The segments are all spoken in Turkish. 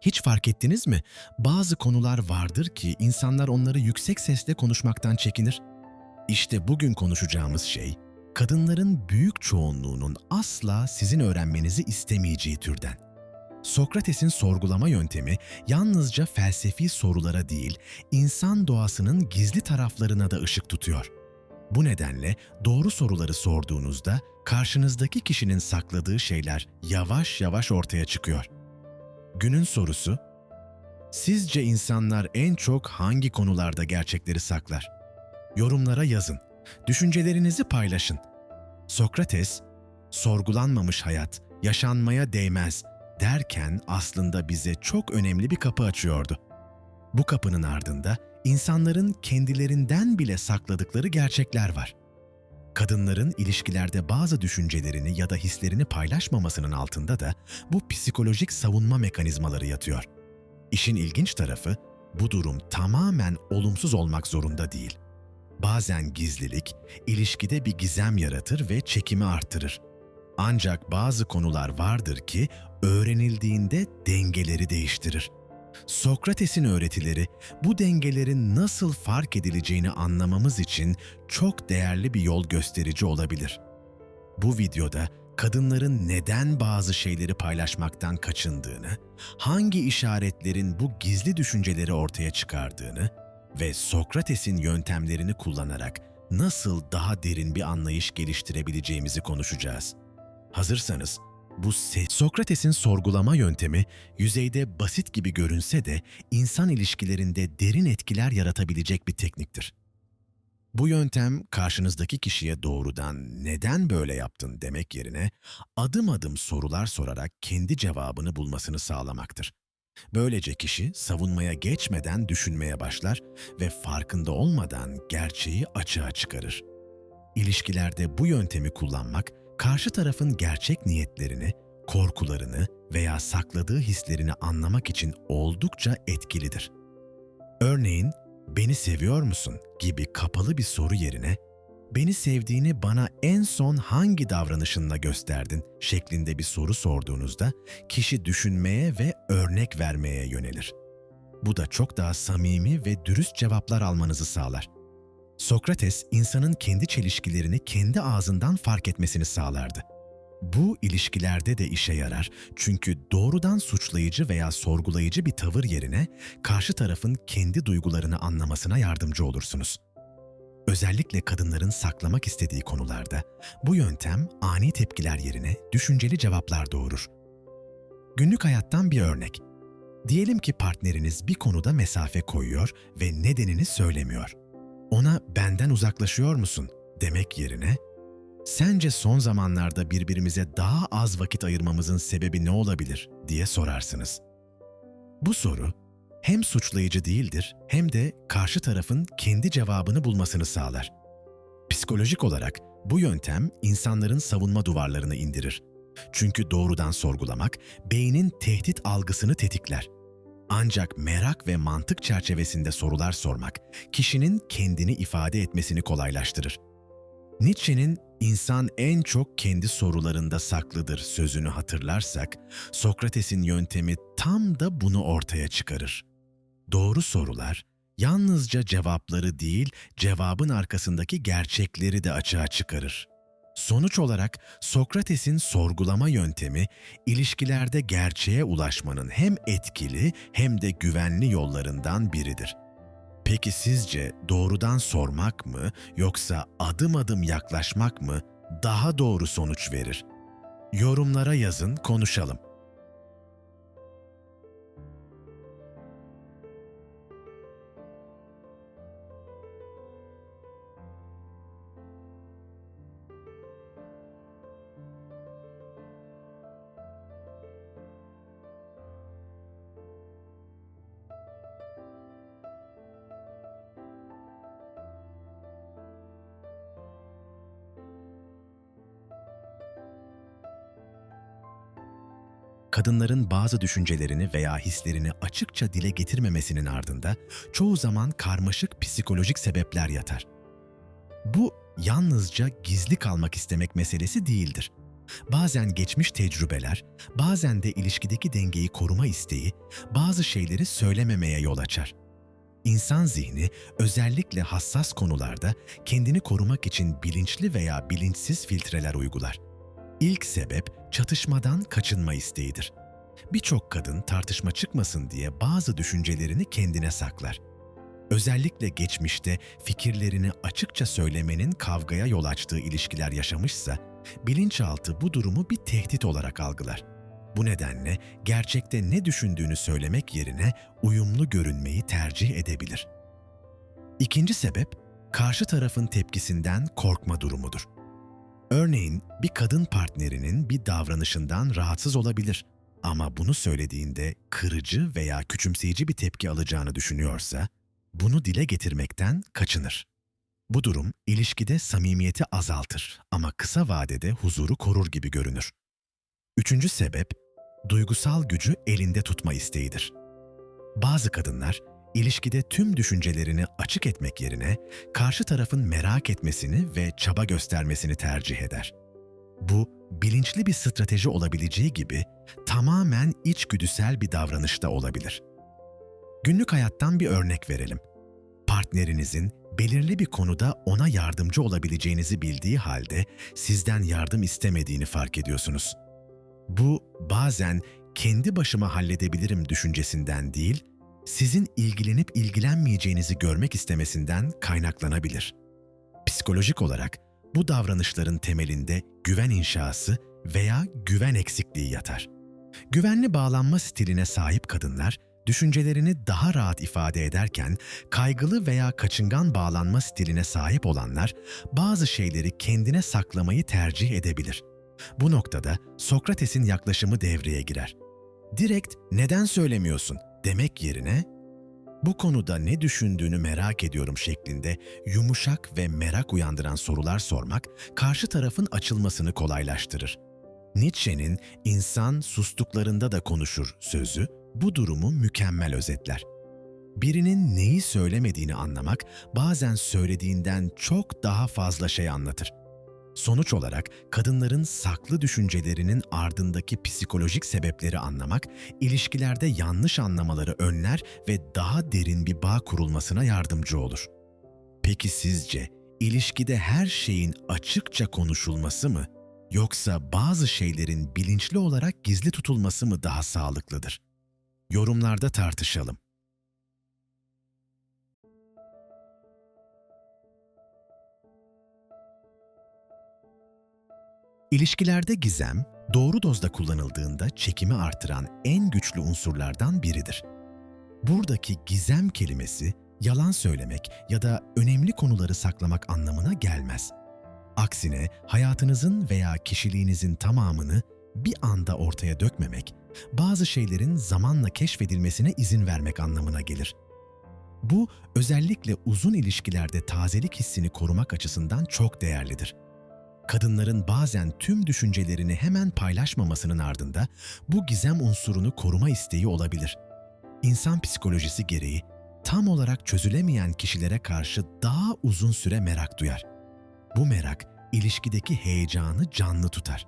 Hiç fark ettiniz mi? Bazı konular vardır ki insanlar onları yüksek sesle konuşmaktan çekinir. İşte bugün konuşacağımız şey, kadınların büyük çoğunluğunun asla sizin öğrenmenizi istemeyeceği türden. Sokrates'in sorgulama yöntemi yalnızca felsefi sorulara değil, insan doğasının gizli taraflarına da ışık tutuyor. Bu nedenle doğru soruları sorduğunuzda karşınızdaki kişinin sakladığı şeyler yavaş yavaş ortaya çıkıyor. Günün sorusu, sizce insanlar en çok hangi konularda gerçekleri saklar? Yorumlara yazın, düşüncelerinizi paylaşın. Sokrates, sorgulanmamış hayat, yaşanmaya değmez derken aslında bize çok önemli bir kapı açıyordu. Bu kapının ardında insanların kendilerinden bile sakladıkları gerçekler var. Kadınların ilişkilerde bazı düşüncelerini ya da hislerini paylaşmamasının altında da bu psikolojik savunma mekanizmaları yatıyor. İşin ilginç tarafı bu durum tamamen olumsuz olmak zorunda değil. Bazen gizlilik ilişkide bir gizem yaratır ve çekimi arttırır. Ancak bazı konular vardır ki öğrenildiğinde dengeleri değiştirir. Sokrates'in öğretileri bu dengelerin nasıl fark edileceğini anlamamız için çok değerli bir yol gösterici olabilir. Bu videoda kadınların neden bazı şeyleri paylaşmaktan kaçındığını, hangi işaretlerin bu gizli düşünceleri ortaya çıkardığını ve Sokrates'in yöntemlerini kullanarak nasıl daha derin bir anlayış geliştirebileceğimizi konuşacağız. Hazırsanız bu se- Sokrates'in sorgulama yöntemi yüzeyde basit gibi görünse de insan ilişkilerinde derin etkiler yaratabilecek bir tekniktir. Bu yöntem karşınızdaki kişiye doğrudan neden böyle yaptın demek yerine adım adım sorular sorarak kendi cevabını bulmasını sağlamaktır. Böylece kişi savunmaya geçmeden düşünmeye başlar ve farkında olmadan gerçeği açığa çıkarır. İlişkilerde bu yöntemi kullanmak karşı tarafın gerçek niyetlerini, korkularını veya sakladığı hislerini anlamak için oldukça etkilidir. Örneğin, "Beni seviyor musun?" gibi kapalı bir soru yerine "Beni sevdiğini bana en son hangi davranışınla gösterdin?" şeklinde bir soru sorduğunuzda kişi düşünmeye ve örnek vermeye yönelir. Bu da çok daha samimi ve dürüst cevaplar almanızı sağlar. Sokrates, insanın kendi çelişkilerini kendi ağzından fark etmesini sağlardı. Bu ilişkilerde de işe yarar çünkü doğrudan suçlayıcı veya sorgulayıcı bir tavır yerine karşı tarafın kendi duygularını anlamasına yardımcı olursunuz. Özellikle kadınların saklamak istediği konularda bu yöntem ani tepkiler yerine düşünceli cevaplar doğurur. Günlük hayattan bir örnek. Diyelim ki partneriniz bir konuda mesafe koyuyor ve nedenini söylemiyor. Ona benden uzaklaşıyor musun demek yerine sence son zamanlarda birbirimize daha az vakit ayırmamızın sebebi ne olabilir diye sorarsınız. Bu soru hem suçlayıcı değildir hem de karşı tarafın kendi cevabını bulmasını sağlar. Psikolojik olarak bu yöntem insanların savunma duvarlarını indirir. Çünkü doğrudan sorgulamak beynin tehdit algısını tetikler. Ancak merak ve mantık çerçevesinde sorular sormak kişinin kendini ifade etmesini kolaylaştırır. Nietzsche'nin insan en çok kendi sorularında saklıdır sözünü hatırlarsak, Sokrates'in yöntemi tam da bunu ortaya çıkarır. Doğru sorular yalnızca cevapları değil, cevabın arkasındaki gerçekleri de açığa çıkarır. Sonuç olarak Sokrates'in sorgulama yöntemi ilişkilerde gerçeğe ulaşmanın hem etkili hem de güvenli yollarından biridir. Peki sizce doğrudan sormak mı yoksa adım adım yaklaşmak mı daha doğru sonuç verir? Yorumlara yazın, konuşalım. Kadınların bazı düşüncelerini veya hislerini açıkça dile getirmemesinin ardında çoğu zaman karmaşık psikolojik sebepler yatar. Bu yalnızca gizli kalmak istemek meselesi değildir. Bazen geçmiş tecrübeler, bazen de ilişkideki dengeyi koruma isteği bazı şeyleri söylememeye yol açar. İnsan zihni özellikle hassas konularda kendini korumak için bilinçli veya bilinçsiz filtreler uygular. İlk sebep çatışmadan kaçınma isteğidir. Birçok kadın tartışma çıkmasın diye bazı düşüncelerini kendine saklar. Özellikle geçmişte fikirlerini açıkça söylemenin kavgaya yol açtığı ilişkiler yaşamışsa, bilinçaltı bu durumu bir tehdit olarak algılar. Bu nedenle gerçekte ne düşündüğünü söylemek yerine uyumlu görünmeyi tercih edebilir. İkinci sebep, karşı tarafın tepkisinden korkma durumudur. Örneğin bir kadın partnerinin bir davranışından rahatsız olabilir ama bunu söylediğinde kırıcı veya küçümseyici bir tepki alacağını düşünüyorsa, bunu dile getirmekten kaçınır. Bu durum ilişkide samimiyeti azaltır ama kısa vadede huzuru korur gibi görünür. Üçüncü sebep, duygusal gücü elinde tutma isteğidir. Bazı kadınlar, ilişkide tüm düşüncelerini açık etmek yerine karşı tarafın merak etmesini ve çaba göstermesini tercih eder. Bu, bilinçli bir strateji olabileceği gibi tamamen içgüdüsel bir davranışta olabilir. Günlük hayattan bir örnek verelim. Partnerinizin belirli bir konuda ona yardımcı olabileceğinizi bildiği halde sizden yardım istemediğini fark ediyorsunuz. Bu bazen kendi başıma halledebilirim düşüncesinden değil, sizin ilgilenip ilgilenmeyeceğinizi görmek istemesinden kaynaklanabilir. Psikolojik olarak bu davranışların temelinde güven inşası veya güven eksikliği yatar. Güvenli bağlanma stiline sahip kadınlar düşüncelerini daha rahat ifade ederken kaygılı veya kaçıngan bağlanma stiline sahip olanlar bazı şeyleri kendine saklamayı tercih edebilir. Bu noktada Sokrates'in yaklaşımı devreye girer. Direkt neden söylemiyorsun demek yerine bu konuda ne düşündüğünü merak ediyorum şeklinde yumuşak ve merak uyandıran sorular sormak karşı tarafın açılmasını kolaylaştırır. Nietzsche'nin insan sustuklarında da konuşur sözü bu durumu mükemmel özetler. Birinin neyi söylemediğini anlamak bazen söylediğinden çok daha fazla şey anlatır. Sonuç olarak kadınların saklı düşüncelerinin ardındaki psikolojik sebepleri anlamak, ilişkilerde yanlış anlamaları önler ve daha derin bir bağ kurulmasına yardımcı olur. Peki sizce ilişkide her şeyin açıkça konuşulması mı yoksa bazı şeylerin bilinçli olarak gizli tutulması mı daha sağlıklıdır? Yorumlarda tartışalım. İlişkilerde gizem, doğru dozda kullanıldığında çekimi artıran en güçlü unsurlardan biridir. Buradaki gizem kelimesi yalan söylemek ya da önemli konuları saklamak anlamına gelmez. Aksine hayatınızın veya kişiliğinizin tamamını bir anda ortaya dökmemek, bazı şeylerin zamanla keşfedilmesine izin vermek anlamına gelir. Bu özellikle uzun ilişkilerde tazelik hissini korumak açısından çok değerlidir. Kadınların bazen tüm düşüncelerini hemen paylaşmamasının ardında bu gizem unsurunu koruma isteği olabilir. İnsan psikolojisi gereği tam olarak çözülemeyen kişilere karşı daha uzun süre merak duyar. Bu merak ilişkideki heyecanı canlı tutar.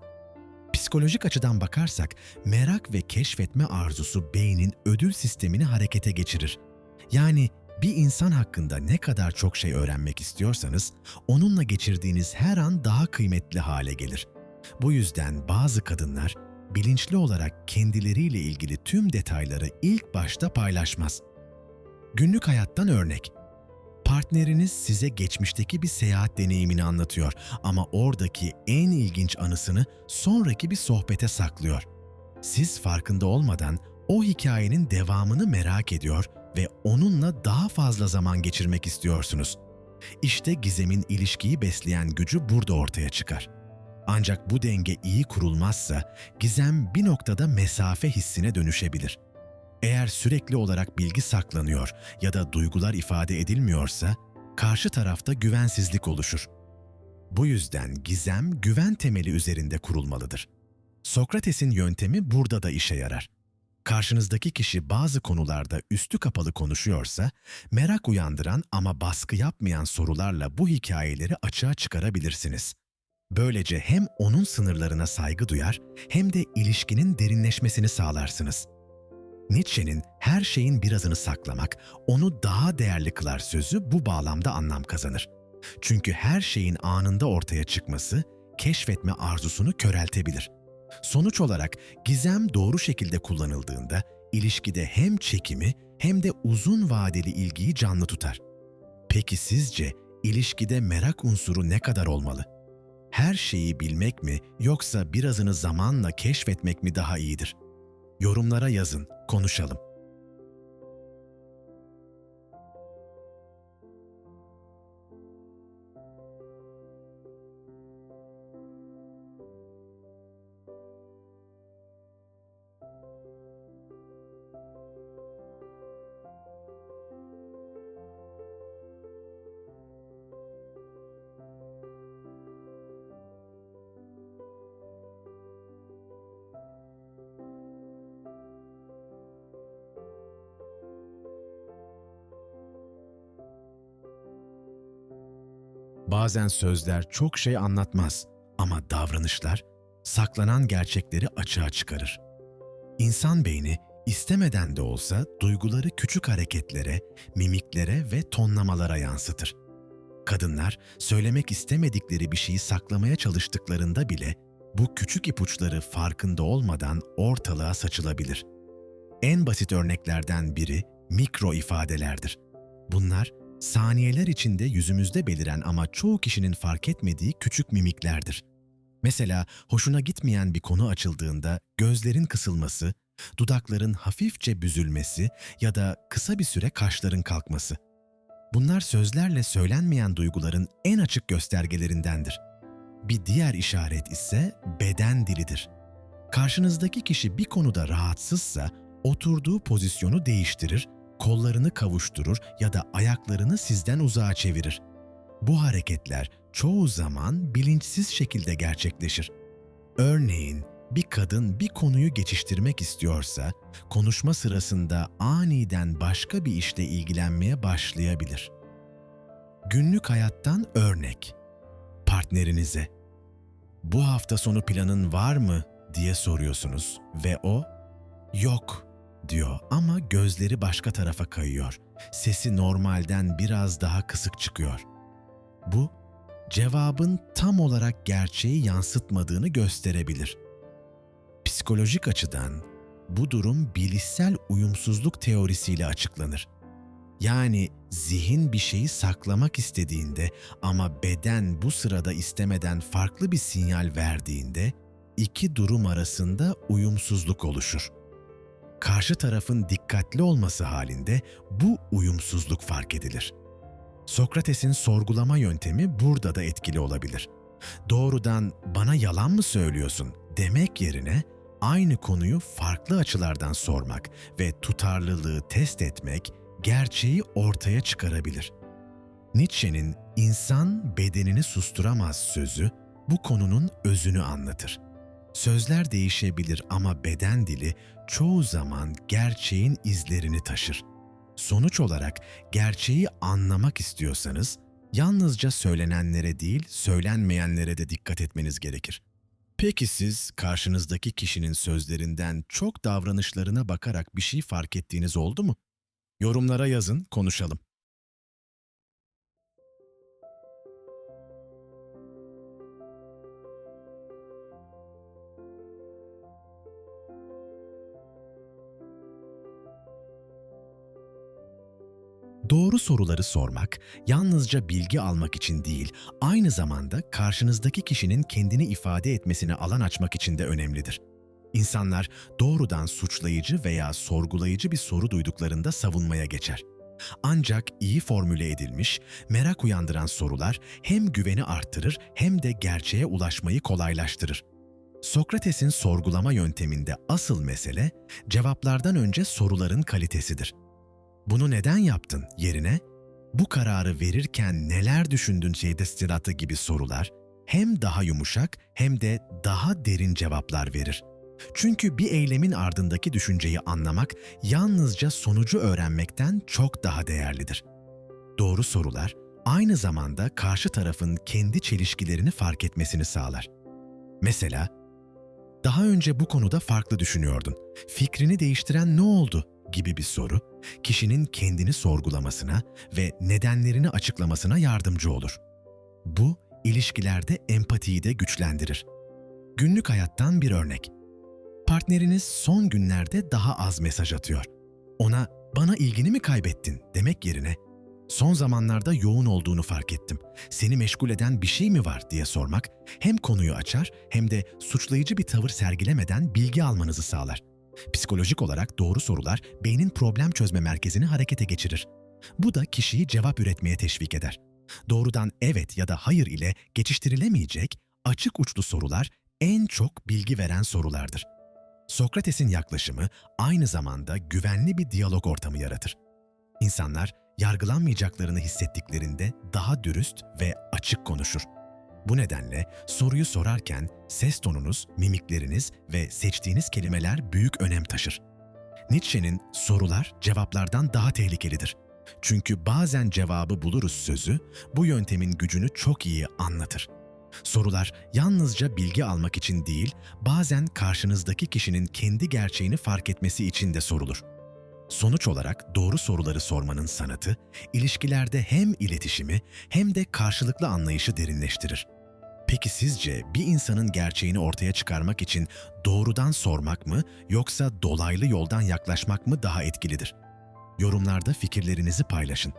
Psikolojik açıdan bakarsak merak ve keşfetme arzusu beynin ödül sistemini harekete geçirir. Yani bir insan hakkında ne kadar çok şey öğrenmek istiyorsanız onunla geçirdiğiniz her an daha kıymetli hale gelir. Bu yüzden bazı kadınlar bilinçli olarak kendileriyle ilgili tüm detayları ilk başta paylaşmaz. Günlük hayattan örnek. Partneriniz size geçmişteki bir seyahat deneyimini anlatıyor ama oradaki en ilginç anısını sonraki bir sohbete saklıyor. Siz farkında olmadan o hikayenin devamını merak ediyor ve onunla daha fazla zaman geçirmek istiyorsunuz. İşte gizemin ilişkiyi besleyen gücü burada ortaya çıkar. Ancak bu denge iyi kurulmazsa gizem bir noktada mesafe hissine dönüşebilir. Eğer sürekli olarak bilgi saklanıyor ya da duygular ifade edilmiyorsa karşı tarafta güvensizlik oluşur. Bu yüzden gizem güven temeli üzerinde kurulmalıdır. Sokrates'in yöntemi burada da işe yarar. Karşınızdaki kişi bazı konularda üstü kapalı konuşuyorsa, merak uyandıran ama baskı yapmayan sorularla bu hikayeleri açığa çıkarabilirsiniz. Böylece hem onun sınırlarına saygı duyar hem de ilişkinin derinleşmesini sağlarsınız. Nietzsche'nin her şeyin birazını saklamak onu daha değerli kılar sözü bu bağlamda anlam kazanır. Çünkü her şeyin anında ortaya çıkması keşfetme arzusunu köreltebilir. Sonuç olarak gizem doğru şekilde kullanıldığında ilişkide hem çekimi hem de uzun vadeli ilgiyi canlı tutar. Peki sizce ilişkide merak unsuru ne kadar olmalı? Her şeyi bilmek mi yoksa birazını zamanla keşfetmek mi daha iyidir? Yorumlara yazın, konuşalım. Bazen sözler çok şey anlatmaz ama davranışlar saklanan gerçekleri açığa çıkarır. İnsan beyni istemeden de olsa duyguları küçük hareketlere, mimiklere ve tonlamalara yansıtır. Kadınlar söylemek istemedikleri bir şeyi saklamaya çalıştıklarında bile bu küçük ipuçları farkında olmadan ortalığa saçılabilir. En basit örneklerden biri mikro ifadelerdir. Bunlar saniyeler içinde yüzümüzde beliren ama çoğu kişinin fark etmediği küçük mimiklerdir. Mesela hoşuna gitmeyen bir konu açıldığında gözlerin kısılması, dudakların hafifçe büzülmesi ya da kısa bir süre kaşların kalkması. Bunlar sözlerle söylenmeyen duyguların en açık göstergelerindendir. Bir diğer işaret ise beden dilidir. Karşınızdaki kişi bir konuda rahatsızsa oturduğu pozisyonu değiştirir kollarını kavuşturur ya da ayaklarını sizden uzağa çevirir. Bu hareketler çoğu zaman bilinçsiz şekilde gerçekleşir. Örneğin bir kadın bir konuyu geçiştirmek istiyorsa, konuşma sırasında aniden başka bir işle ilgilenmeye başlayabilir. Günlük hayattan örnek. Partnerinize "Bu hafta sonu planın var mı?" diye soruyorsunuz ve o "Yok." Diyor ama gözleri başka tarafa kayıyor. Sesi normalden biraz daha kısık çıkıyor. Bu, cevabın tam olarak gerçeği yansıtmadığını gösterebilir. Psikolojik açıdan bu durum bilişsel uyumsuzluk teorisiyle açıklanır. Yani zihin bir şeyi saklamak istediğinde ama beden bu sırada istemeden farklı bir sinyal verdiğinde iki durum arasında uyumsuzluk oluşur karşı tarafın dikkatli olması halinde bu uyumsuzluk fark edilir. Sokrates'in sorgulama yöntemi burada da etkili olabilir. Doğrudan bana yalan mı söylüyorsun demek yerine aynı konuyu farklı açılardan sormak ve tutarlılığı test etmek gerçeği ortaya çıkarabilir. Nietzsche'nin insan bedenini susturamaz sözü bu konunun özünü anlatır. Sözler değişebilir ama beden dili çoğu zaman gerçeğin izlerini taşır. Sonuç olarak gerçeği anlamak istiyorsanız yalnızca söylenenlere değil, söylenmeyenlere de dikkat etmeniz gerekir. Peki siz karşınızdaki kişinin sözlerinden çok davranışlarına bakarak bir şey fark ettiğiniz oldu mu? Yorumlara yazın, konuşalım. Doğru soruları sormak, yalnızca bilgi almak için değil, aynı zamanda karşınızdaki kişinin kendini ifade etmesine alan açmak için de önemlidir. İnsanlar doğrudan suçlayıcı veya sorgulayıcı bir soru duyduklarında savunmaya geçer. Ancak iyi formüle edilmiş, merak uyandıran sorular hem güveni arttırır hem de gerçeğe ulaşmayı kolaylaştırır. Sokrates'in sorgulama yönteminde asıl mesele cevaplardan önce soruların kalitesidir. Bunu neden yaptın yerine bu kararı verirken neler düşündün şeydestiratı gibi sorular hem daha yumuşak hem de daha derin cevaplar verir. Çünkü bir eylemin ardındaki düşünceyi anlamak yalnızca sonucu öğrenmekten çok daha değerlidir. Doğru sorular aynı zamanda karşı tarafın kendi çelişkilerini fark etmesini sağlar. Mesela, daha önce bu konuda farklı düşünüyordun. Fikrini değiştiren ne oldu? Gibi bir soru, kişinin kendini sorgulamasına ve nedenlerini açıklamasına yardımcı olur. Bu, ilişkilerde empatiyi de güçlendirir. Günlük hayattan bir örnek. Partneriniz son günlerde daha az mesaj atıyor. Ona bana ilgini mi kaybettin demek yerine son zamanlarda yoğun olduğunu fark ettim. Seni meşgul eden bir şey mi var diye sormak hem konuyu açar hem de suçlayıcı bir tavır sergilemeden bilgi almanızı sağlar. Psikolojik olarak doğru sorular beynin problem çözme merkezini harekete geçirir. Bu da kişiyi cevap üretmeye teşvik eder. Doğrudan evet ya da hayır ile geçiştirilemeyecek açık uçlu sorular en çok bilgi veren sorulardır. Sokrates'in yaklaşımı aynı zamanda güvenli bir diyalog ortamı yaratır. İnsanlar yargılanmayacaklarını hissettiklerinde daha dürüst ve açık konuşur. Bu nedenle soruyu sorarken ses tonunuz, mimikleriniz ve seçtiğiniz kelimeler büyük önem taşır. Nietzsche'nin sorular cevaplardan daha tehlikelidir. Çünkü bazen cevabı buluruz sözü bu yöntemin gücünü çok iyi anlatır. Sorular yalnızca bilgi almak için değil, bazen karşınızdaki kişinin kendi gerçeğini fark etmesi için de sorulur. Sonuç olarak doğru soruları sormanın sanatı, ilişkilerde hem iletişimi hem de karşılıklı anlayışı derinleştirir. Peki sizce bir insanın gerçeğini ortaya çıkarmak için doğrudan sormak mı yoksa dolaylı yoldan yaklaşmak mı daha etkilidir? Yorumlarda fikirlerinizi paylaşın.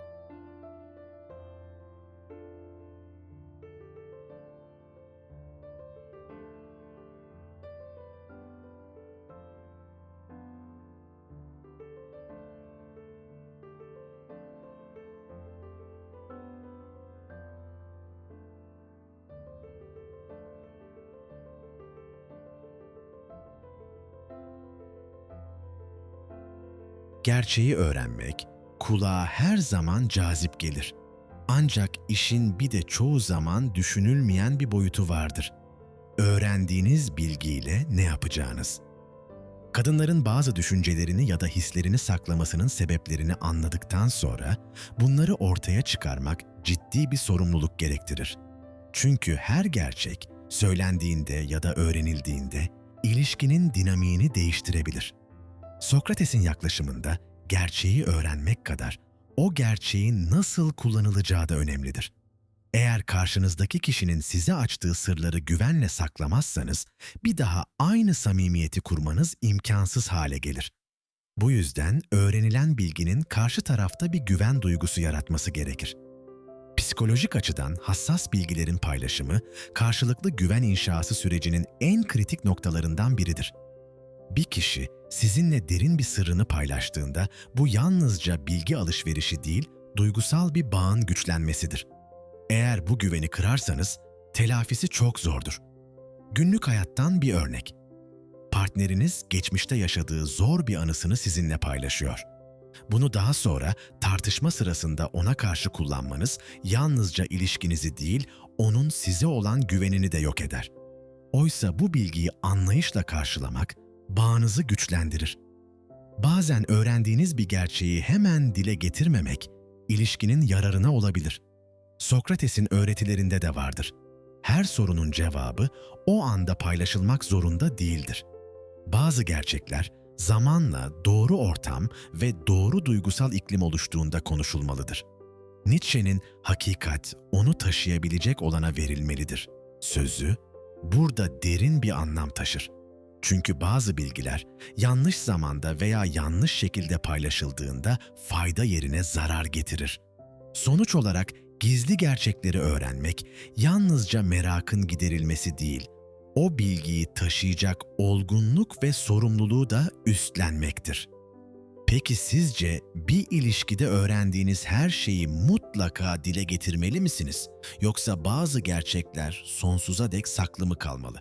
Gerçeği öğrenmek kulağa her zaman cazip gelir. Ancak işin bir de çoğu zaman düşünülmeyen bir boyutu vardır. Öğrendiğiniz bilgiyle ne yapacağınız. Kadınların bazı düşüncelerini ya da hislerini saklamasının sebeplerini anladıktan sonra bunları ortaya çıkarmak ciddi bir sorumluluk gerektirir. Çünkü her gerçek söylendiğinde ya da öğrenildiğinde ilişkinin dinamiğini değiştirebilir. Sokrates'in yaklaşımında gerçeği öğrenmek kadar o gerçeğin nasıl kullanılacağı da önemlidir. Eğer karşınızdaki kişinin size açtığı sırları güvenle saklamazsanız bir daha aynı samimiyeti kurmanız imkansız hale gelir. Bu yüzden öğrenilen bilginin karşı tarafta bir güven duygusu yaratması gerekir. Psikolojik açıdan hassas bilgilerin paylaşımı, karşılıklı güven inşası sürecinin en kritik noktalarından biridir. Bir kişi sizinle derin bir sırrını paylaştığında bu yalnızca bilgi alışverişi değil, duygusal bir bağın güçlenmesidir. Eğer bu güveni kırarsanız telafisi çok zordur. Günlük hayattan bir örnek. Partneriniz geçmişte yaşadığı zor bir anısını sizinle paylaşıyor. Bunu daha sonra tartışma sırasında ona karşı kullanmanız yalnızca ilişkinizi değil, onun size olan güvenini de yok eder. Oysa bu bilgiyi anlayışla karşılamak bağınızı güçlendirir. Bazen öğrendiğiniz bir gerçeği hemen dile getirmemek ilişkinin yararına olabilir. Sokrates'in öğretilerinde de vardır. Her sorunun cevabı o anda paylaşılmak zorunda değildir. Bazı gerçekler zamanla doğru ortam ve doğru duygusal iklim oluştuğunda konuşulmalıdır. Nietzsche'nin hakikat onu taşıyabilecek olana verilmelidir. Sözü burada derin bir anlam taşır. Çünkü bazı bilgiler yanlış zamanda veya yanlış şekilde paylaşıldığında fayda yerine zarar getirir. Sonuç olarak gizli gerçekleri öğrenmek yalnızca merakın giderilmesi değil, o bilgiyi taşıyacak olgunluk ve sorumluluğu da üstlenmektir. Peki sizce bir ilişkide öğrendiğiniz her şeyi mutlaka dile getirmeli misiniz? Yoksa bazı gerçekler sonsuza dek saklı mı kalmalı?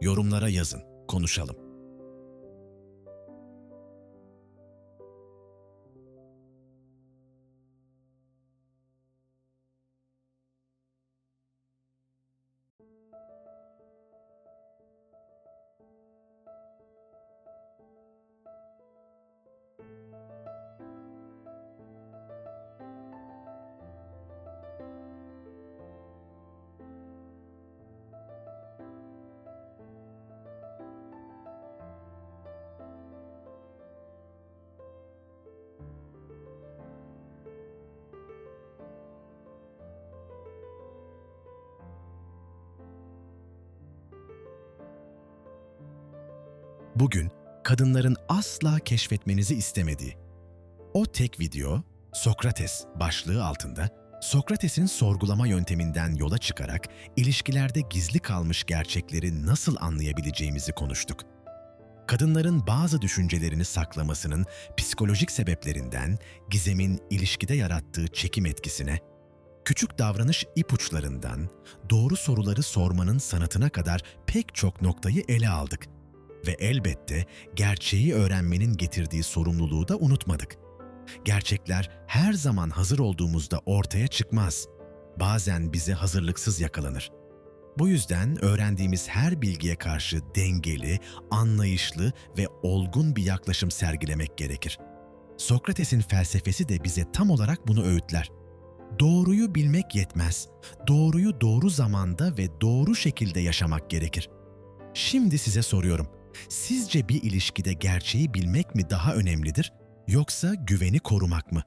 Yorumlara yazın konuşalım. Bugün kadınların asla keşfetmenizi istemediği o tek video Sokrates başlığı altında Sokrates'in sorgulama yönteminden yola çıkarak ilişkilerde gizli kalmış gerçekleri nasıl anlayabileceğimizi konuştuk. Kadınların bazı düşüncelerini saklamasının psikolojik sebeplerinden gizemin ilişkide yarattığı çekim etkisine, küçük davranış ipuçlarından doğru soruları sormanın sanatına kadar pek çok noktayı ele aldık. Ve elbette gerçeği öğrenmenin getirdiği sorumluluğu da unutmadık. Gerçekler her zaman hazır olduğumuzda ortaya çıkmaz. Bazen bize hazırlıksız yakalanır. Bu yüzden öğrendiğimiz her bilgiye karşı dengeli, anlayışlı ve olgun bir yaklaşım sergilemek gerekir. Sokrates'in felsefesi de bize tam olarak bunu öğütler. Doğruyu bilmek yetmez. Doğruyu doğru zamanda ve doğru şekilde yaşamak gerekir. Şimdi size soruyorum. Sizce bir ilişkide gerçeği bilmek mi daha önemlidir yoksa güveni korumak mı?